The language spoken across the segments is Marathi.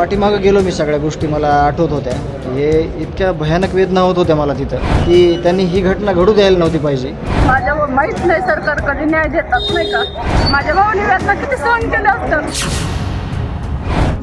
पाठीमागं गेलो मी सगळ्या गोष्टी मला आठवत होत्या. हे इतक्या भयानक वेदना होत होत्या मला तिथं की त्यांनी ही घटना घडू द्यायला नव्हती पाहिजे. माझ्या माहीत नाही सरकार कधी न्याय देतात नाही का? माझ्या भावाने वेदना किती सहन केल्या असतात.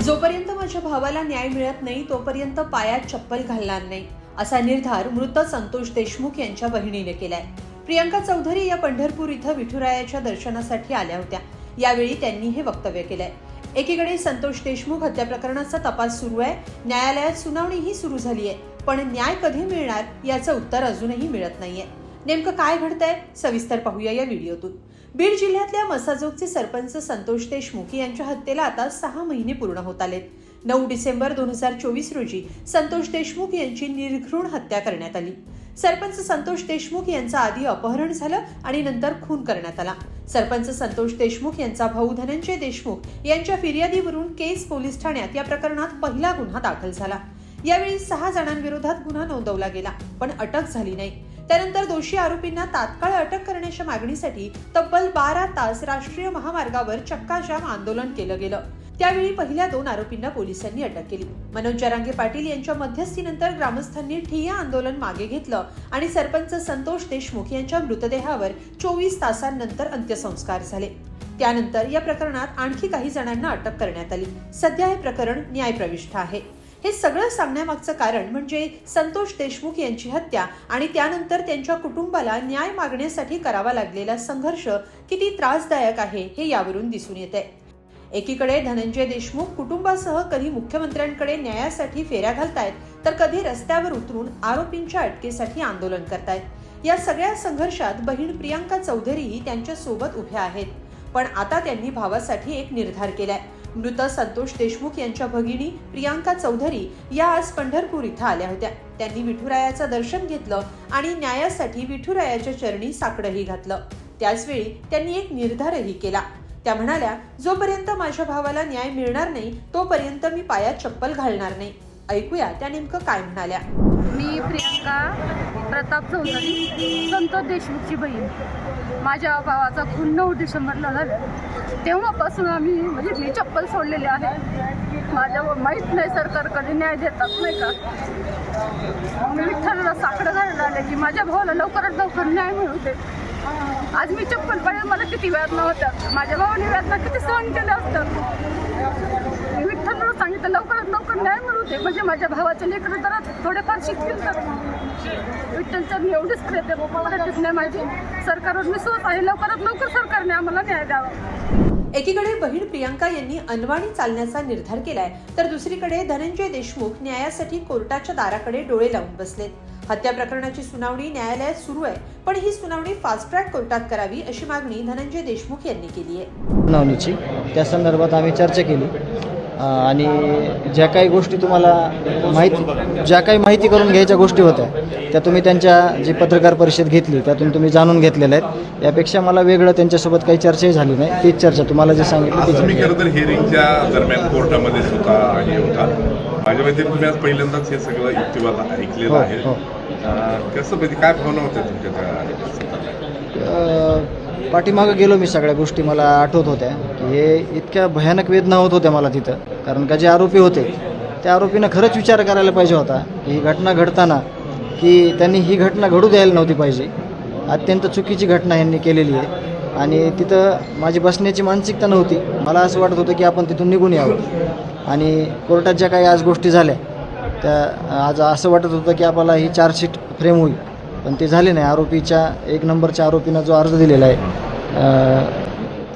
जोपर्यंत माझ्या भावाला न्याय मिळत नाही तोपर्यंत पायात चप्पल घालणार नाही असा निर्धार मृत संतोष देशमुख यांच्या बहिणीने केलाय. प्रियंका चौधरी या पंढरपूर इथं विठुरायाच्या दर्शनासाठी आल्या होत्या. यावेळी त्यांनी हे वक्तव्य केलंय. एकीकडे संतोष देशमुख हत्या प्रकरणाचा तपास सुरू आहे. न्यायालयात सुनावणीही सुरू झाली आहे. पण न्याय कधी मिळणार याचं उत्तर अजूनही मिळत नाहीये. नेमकं काय घडतंय? सविस्तर पाहूया या व्हिडिओतून. बीड जिल्ह्यातल्या मसाजोगचे सरपंच संतोष देशमुख यांच्या हत्येला आता सहा महिने पूर्ण होत आलेत. नऊ डिसेंबर दोन हजार चोवीस रोजी संतोष देशमुख यांची निर्घृण हत्या करण्यात आली. सरपंच संतोष देशमुख यांचं आधी अपहरण झालं आणि नंतर खून करण्यात आला. सरपंच संतोष देशमुख यांचा भाऊ धनंजय देशमुख यांच्या फिर्यादीवरून केस पोलीस ठाण्यात या प्रकरणात पहिला गुन्हा दाखल झाला. यावेळी सहा जणांविरोधात गुन्हा नोंदवला गेला पण अटक झाली नाही. त्यानंतर दोषी आरोपींना तात्काळ अटक करण्याच्या मागणीसाठी तब्बल बारा तास राष्ट्रीय महामार्गावर चक्काजाम आंदोलन केलं गेलं. त्यावेळी पहिल्या दोन आरोपींना पोलिसांनी अटक केली. मनोज जरांगे पाटील यांच्या मध्यस्थीनंतर ग्रामस्थांनी ठिय्या आंदोलन मागे घेतलं आणि सरपंच संतोष देशमुख यांच्या मृतदेहावर चोवीस तासांनंतर अंत्यसंस्कार झाले. त्यानंतर या प्रकरणात आणखी काही जणांना अटक करण्यात आली. सध्या हे प्रकरण न्यायप्रविष्ट आहे. हे सगळं सांगण्यामागचं कारण म्हणजे संतोष देशमुख यांची हत्या आणि त्यानंतर त्यांच्या कुटुंबाला न्याय मागण्यासाठी करावा लागलेला संघर्ष किती त्रासदायक आहे हे यावरून दिसून येते एकीकडे धनंजय देशमुख कुटुंबासह कधी मुख्यमंत्र्यांकडे न्यायासाठी फेऱ्या घालतायत तर कधी रस्त्यावर उतरून आरोपींच्या अटकेसाठी आंदोलन करतायत. या सगळ्या संघर्षात बहीण प्रियांका चौधरीही त्यांच्यासोबत उभ्या आहेत. पण आता त्यांनी भावासाठी एक निर्धार केलाय. मृत संतोष देशमुख यांच्या भगिनी प्रियांका चौधरी या आज पंढरपूर इथं आल्या होत्या. त्यांनी विठुरायाचं दर्शन घेतलं आणि न्यायासाठी विठुरायाच्या चरणी साकडंही घातलं. त्याचवेळी त्यांनी एक निर्धारही केला. त्या म्हणाल्या जोपर्यंत माझ्या भावाला न्याय मिळणार नाही तोपर्यंत मी पायात चप्पल घालणार नाही. ऐकूया त्या नेमकं काय म्हणाल्या. मी प्रियंका प्रताप चौधरी संतोष देशमुखची बहीण. माझ्या भावाचा खून नऊ डिसेंबरला झाला. तेव्हापासून आम्ही म्हणजे मी चप्पल सोडलेली आहे. माझ्या माहीत नाही सरकार कधी न्याय देतात नाही का? मी विठ्ठलला साकडं घालायला आले की माझ्या भावाला लवकरात लवकर न्याय मिळू दे. आज मी चप्पल पाहिजे मला किती वेदना होत्या. माझ्या भावाने वेदना किती सहन केल्या असतात मी विठ्ठलला सांगितलं लवकरात लवकर न्याय मिळू दे. म्हणजे माझ्या भावाचे लेकरं जरा थोडेफार शिकतील तर. विठ्ठलच्या मी एवढीच प्रयत्न प्रयत्न नाही. माझी सरकारवर मी विश्वास आहे. लवकरात लवकर सरकारने आम्हाला न्याय द्यावा. एकीकडे बहीण प्रियांका यांनी अनवाणी चालण्याचा निर्धार केलाय तर दुसरीकडे धनंजय देशमुख न्यायासाठी कोर्टाच्या दाराकडे डोळे लावून बसलेत. हत्या प्रकरणाची सुनावणी न्यायालयात सुरू आहे पण ही सुनावणी फास्ट ट्रॅक कोर्टात करावी अशी मागणी धनंजय देशमुख यांनी केली आहे. सुनावणीची त्या संदर्भात आम्ही चर्चा केली. आणि ज्या काही गोष्टी तुम्हाला माहिती ज्या काही माहिती करून घ्यायच्या गोष्टी होत्या त्या तुम्ही त्यांच्या जी पत्रकार परिषद घेतली त्यातून तुम्ही जाणून घेतलेल्या आहेत यापेक्षा मला वेगळं त्यांच्यासोबत काही चर्चाही झाली नाही तीच चर्चा तुम्हाला जे सांगितलं. खरं तर हिअरिंगच्या दरम्यान कोर्टामध्ये सुद्धा हे होता माझ्या मते तुम्ही आज पहिल्यांदाच हे सगळं युक्तिवाद ऐकलेलं हो, आहे हो. कसं म्हणजे काय भावना होत्या तुमच्या पाठीमागं गेलो मी सगळ्या गोष्टी मला आठवत होत्या. की हे इतक्या भयानक वेदना होत होत्या मला तिथं. कारण का जे आरोपी होते त्या आरोपीनं खरंच विचार करायला पाहिजे होता की ही घटना घडताना की त्यांनी ही घटना घडू द्यायला नव्हती पाहिजे. अत्यंत चुकीची घटना यांनी केलेली आहे. आणि तिथं माझी बसण्याची मानसिकता नव्हती. मला असं वाटत होतं की आपण तिथून निघून यावं. आणि कोर्टात ज्या काही आज गोष्टी झाल्या त्या आज असं वाटत होतं की आपल्याला ही चार्जशीट फ्रेम होईल. पण ते झाले नाही. आरोपीच्या एक नंबरच्या आरोपीनं जो अर्ज दिलेला आहे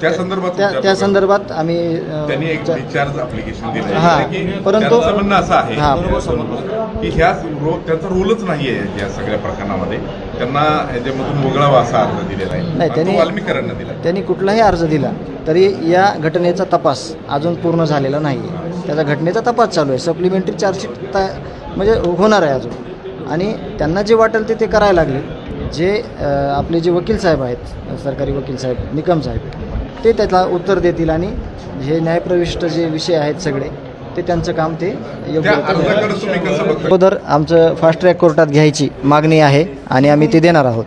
त्या संदर्भात त्या त्या. संदर्भात आम्ही त्यांनी एक दिलं. हा, की परंतु- त्यांचं म्हणणं असं आहे हा. की ह्या रो त्यांचा रोलच नाही आहे या सगळ्या प्रकरणामध्ये. त्यांना ह्याच्यामधून वगळावा असा अर्ज दिलेला आहे. नाही, आणि तो त्यांनी- वाल्मीकरांना दिला. त्यांनी कुठलाही अर्ज दिला तरी या घटनेचा तपास अजून पूर्ण झालेला नाही आहे त्याचा घटनेचा तपास चालू आहे. सप्लिमेंटरी चार्जशीट ता म्हणजे होणार आहे अजून. आणि त्यांना जे वाटेल ते ते करायला लागले. जे आपले जे वकील साहेब आहेत सरकारी वकील साहेब निकम साहेब ते त्याला उत्तर देतील आणि हे न्यायप्रविष्ट जे विषय आहेत सगळे ते त्यांचं काम ते योग्य त्या रीतीने अर्जाकडे तुम्ही कसं बघता? अगोदर आमचं फास्ट ट्रॅक कोर्टात घ्यायची मागणी आहे आणि आम्ही ती देणार आहोत.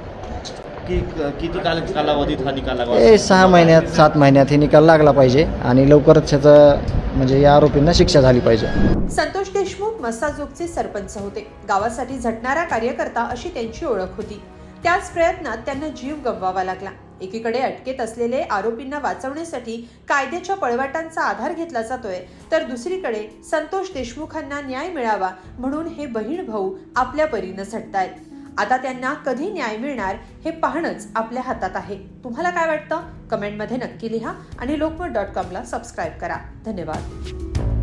क- किती काल कालावधीत हा निकाल लागला? हे सहा महिन्यात सात महिन्यात हे निकाल लागला पाहिजे आणि लवकरच त्याचं म्हणजे या आरोपींना शिक्षा झाली पाहिजे. संतोष देशमुख मसाजोगचे सरपंच होते. गावासाठी झटणारा कार्यकर्ता अशी त्यांची ओळख होती. त्याच प्रयत्नात त्यांना जीव गमवावा लागला. एकीकडे अटकेत असलेले आरोपींना वाचवण्यासाठी कायद्याच्या पळवाटांचा आधार घेतला जातोय तर दुसरीकडे संतोष देशमुखांना न्याय मिळावा म्हणून हे बहीण भाऊ आपल्या परीनं झटतायत. आता त्यांना कधी न्याय मिळणार हे पाहणंच आपल्या हातात आहे. तुम्हाला काय वाटतं? कमेंटमध्ये नक्की लिहा आणि लोकमत डॉट कॉमला सबस्क्राईब करा. धन्यवाद.